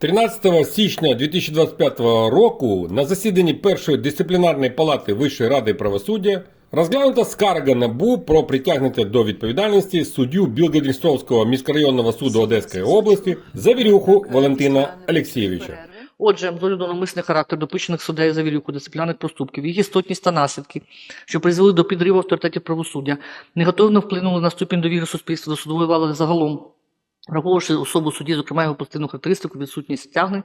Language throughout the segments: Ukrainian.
13 січня 2025 року на засіданні першої дисциплінарної палати Вищої ради правосуддя розглянута скарга НАБУ про притягнення до відповідальності суддю Білгородністровського міськрайонного суду Одеської області Завірюху Валентина Олексійовича. Отже, з огляду характер допущених суддею Завірюку дисциплінарних проступків, їх істотність та наслідки, що призвели до підриву авторитетів правосуддя, негативно вплинули на ступінь довіри суспільства до судової вали загалом, враховувавши особу судді, зокрема його позитивну характеристику, відсутність стягнень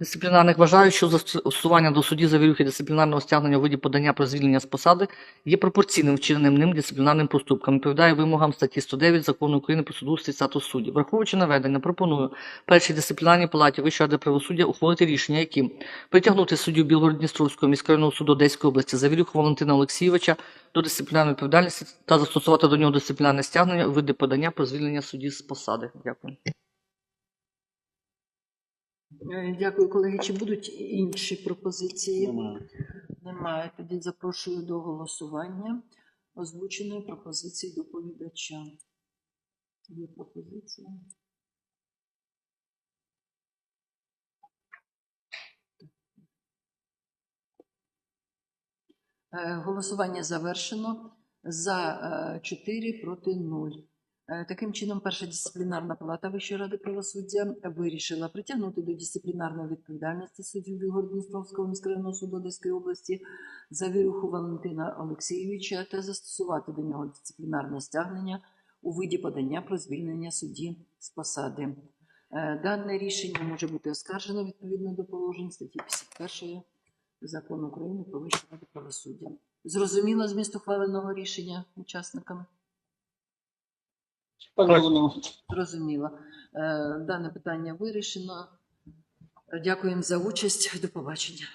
дисциплінарних, вважаю, що застосування до судді Завірюхи дисциплінарного стягнення у виді подання про звільнення з посади є пропорційним вчиненим ним дисциплінарним проступком, відповідає вимогам статті 109 Закону України про судоустрій статус суддів. Враховуючи наведення, пропоную першій дисциплінарній палаті Вищої ради правосуддя ухвалити рішення, яким притягнути суддю Білгород-Дністровського міськрайонного суду Одеської області Завірюху Валентина Олексійовича до дисциплінарної відповідальності та застосувати до нього дисциплінарне стягнення у виді подання про звільнення судді з посади. Дякую. Е, Дякую, колеги. Чи будуть інші пропозиції? Немає. Тоді запрошую до голосування озвученої пропозиції доповідача. Є пропозиція. Е, Голосування завершено. За 4 проти 0. Е, Таким чином, перша дисциплінарна палата Вищої ради правосуддя вирішила притягнути до дисциплінарної відповідальності суддю Білгород-Дністровського міськрайонного суду Одеської області Завірюху Валентина Олексійовича та застосувати до нього дисциплінарне стягнення у виді подання про звільнення судді з посади. Дане рішення може бути оскаржено відповідно до положень статті 51 Закону України про Вищу раду правосуддя. Зрозуміло зміст ухваленого рішення учасникам? Зрозуміло. Е, Дане питання вирішено. Дякуємо за участь. До побачення.